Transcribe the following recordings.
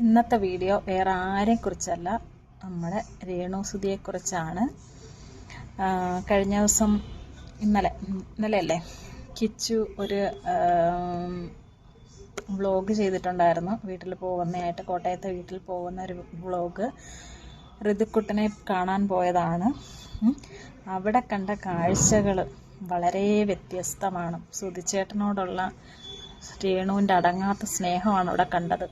ഇന്നത്തെ വീഡിയോ വേറെ ആരെ കുറിച്ചല്ല. നമ്മുടെ രേണുസുതിയെ കുറിച്ചാണ്. കഴിഞ്ഞ ദിവസം ഇന്നലെ ഇന്നലെ അല്ലേ കിച്ചു ഒരു വ്ളോഗ് ചെയ്തിട്ടുണ്ടായിരുന്നു. വീട്ടിൽ പോകുന്നതായിട്ട് കോട്ടയത്തെ വീട്ടിൽ പോകുന്ന ഒരു വ്ളോഗ് ഋതുക്കുട്ടനെ കാണാൻ പോയതാണ്. അവിടെ കണ്ട കാഴ്ചകൾ വളരെ വ്യത്യസ്തമാണ്. സുധിച്ചേട്ടനോടുള്ള രേണുവിന്റെ അടങ്ങാത്ത സ്നേഹമാണ് അവിടെ കണ്ടത്.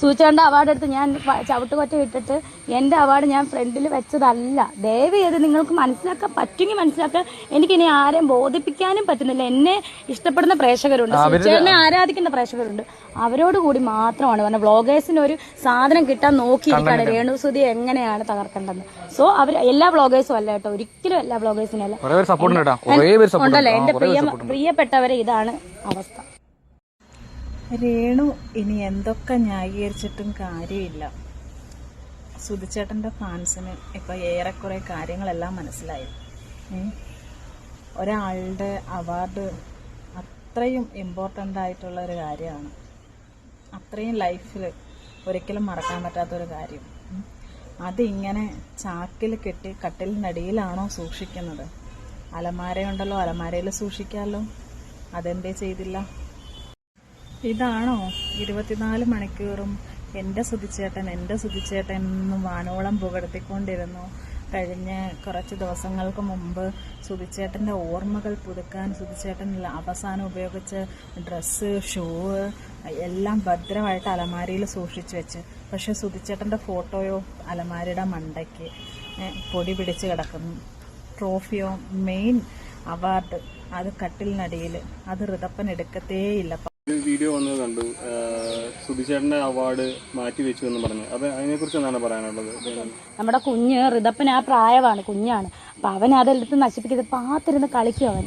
സൂചിച്ചേണ്ട അവാർഡ് എടുത്ത് ഞാൻ ചവിട്ടുകൊറ്റ ഇട്ടിട്ട് എന്റെ അവാർഡ് ഞാൻ ഫ്രണ്ടിൽ വെച്ചതല്ല. ദയവ് ചെയ്ത് നിങ്ങൾക്ക് മനസ്സിലാക്കാൻ പറ്റുമെങ്കിൽ മനസ്സിലാക്കാൻ എനിക്കിനി ആരെയും ബോധിപ്പിക്കാനും പറ്റുന്നില്ല. എന്നെ ഇഷ്ടപ്പെടുന്ന പ്രേക്ഷകരുണ്ട്. എന്നെ ആരാധിക്കുന്ന പ്രേക്ഷകരുണ്ട്. അവരോട് കൂടി മാത്രമാണ് പറഞ്ഞത്. വ്ളോഗേഴ്സിന് ഒരു സാധനം കിട്ടാൻ നോക്കിയിരിക്കുകയാണ് രേണുസുതി എങ്ങനെയാണ് തകർക്കേണ്ടത്. സോ അവർ എല്ലാ വ്ളോഗേഴ്സും അല്ല കേട്ടോ. ഒരിക്കലും എല്ലാ വ്ളോഗേഴ്സിനും അല്ല. ഉണ്ടല്ലോ. എന്റെ പ്രിയ പ്രിയപ്പെട്ടവരെ ഇതാണ് അവസ്ഥ. രേണു ഇനി എന്തൊക്കെ ന്യായീകരിച്ചിട്ടും കാര്യമില്ല. സുധിച്ചേട്ടന്റെ ഫാൻസിന് ഇപ്പം ഏറെക്കുറെ കാര്യങ്ങളെല്ലാം മനസ്സിലായി. ഒരാളുടെ അവാർഡ് അത്രയും ഇമ്പോർട്ടന്റ് ആയിട്ടുള്ള ഒരു കാര്യമാണ്. അത്രയും ലൈഫിൽ ഒരിക്കലും മറക്കാൻ പറ്റാത്തൊരു കാര്യം. അതിങ്ങനെ ചാക്കിൽ കെട്ടി കട്ടിലിനടിയിലാണോ സൂക്ഷിക്കുന്നത്? അലമാരയുണ്ടല്ലോ അലമാരയിൽ സൂക്ഷിക്കാമല്ലോ അതെന്തേ ചെയ്തില്ല? ഇതാണോ? ഇരുപത്തിനാല് മണിക്കൂറും എന്റെ സുതിച്ചേട്ടൻ എന്റെ സുതിച്ചേട്ടൻ എന്ന് വാനോളം പുകഴ്ത്തിക്കൊണ്ടിരുന്നു. കഴിഞ്ഞ കുറച്ച് ദിവസങ്ങൾക്ക് മുമ്പ് സുതിച്ചേട്ടന്റെ ഓർമ്മകൾ പുതുക്കാൻ സുതിച്ചേട്ടൻ അവസാനം ഉപയോഗിച്ച ഡ്രസ്സ് ഷൂ എല്ലാം ഭദ്രമായിട്ട് അലമാരിയിൽ സൂക്ഷിച്ചു വെച്ച്. പക്ഷെ സുതിച്ചേട്ടന്റെ ഫോട്ടോയോ അലമാരിയുടെ മണ്ടയ്ക്ക് പൊടി പിടിച്ച് കിടക്കുന്നു. ട്രോഫിയോ മെയിൻ അവാർഡ് അത് കട്ടിലിനടിയിൽ. അത് ഋതപ്പൻ എടുക്കത്തേയില്ല. വീഡിയോ വന്നത് കണ്ടു. സുധിച്ചേട്ടന്റെ അവാർഡ് മാറ്റി വെച്ചു എന്ന് പറഞ്ഞു. അപ്പൊ അതിനെ കുറിച്ച് എന്താണ് പറയാനുള്ളത്? നമ്മുടെ കുഞ്ഞ് റിതപ്പൻ ആ പ്രായമാണ് കുഞ്ഞാണ്. അപ്പൊ അവൻ അതെടുത്ത് നശിപ്പിക്കുന്നത് പാത്തിരുന്ന് കളിക്കും അവൻ.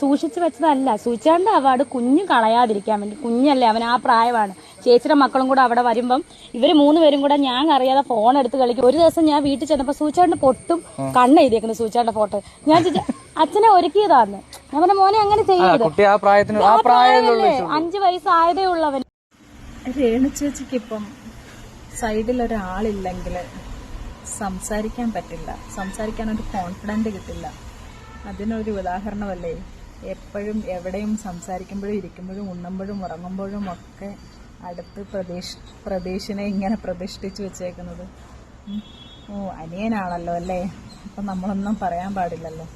സൂക്ഷിച്ചു വെച്ചതല്ല. സൂചിച്ചാണ്ട് അവാർഡ് കുഞ്ഞു കളയാതിരിക്കാൻ വേണ്ടി. കുഞ്ഞല്ലേ അവൻ ആ പ്രായമാണ്. ചേച്ചിയുടെ മക്കളും കൂടെ അവിടെ വരുമ്പം ഇവർ മൂന്ന് പേരും കൂടെ ഞാൻ അറിയാതെ ഫോൺ എടുത്ത് കളിക്കും. ഒരു ദിവസം ഞാൻ വീട്ടിൽ ചെന്നപ്പോൾ സൂചിച്ചാണ്ട് പൊട്ടും കണ്ണ് എഴുതിയേക്കുന്നു സൂചിച്ചാണ്ട് ഫോട്ടോ ഞാൻ അച്ഛനെ ഒരുക്കിയതാന്ന്. ഞാൻ പറഞ്ഞ മോനെ അങ്ങനെ ചെയ്യരുത്. അഞ്ചു ആ പ്രായത്തിന് ആ പ്രായത്തിലുള്ള അഞ്ച് വയസ്സായതേ ഉള്ളവൻ. രേണു ചേച്ചിക്കിപ്പം സൈഡിൽ ഒരാളില്ലെങ്കിൽ സംസാരിക്കാൻ പറ്റില്ല. സംസാരിക്കാൻ ഒരു കോൺഫിഡന്റ് കിട്ടില്ല. അതിനൊരു ഉദാഹരണമല്ലേ? എപ്പോഴും എവിടെയും സംസാരിക്കുമ്പോഴും ഇരിക്കുമ്പോഴും ഉണ്ണുമ്പോഴും ഉറങ്ങുമ്പോഴും ഒക്കെ അടുത്ത് പ്രതീക്ഷ പ്രതീക്ഷനെ ഇങ്ങനെ പ്രതിഷ്ഠിച്ചു വെച്ചേക്കുന്നത്. ഓ അനിയനാണല്ലോ അല്ലേ? അപ്പം നമ്മളൊന്നും പറയാൻ പാടില്ലല്ലോ.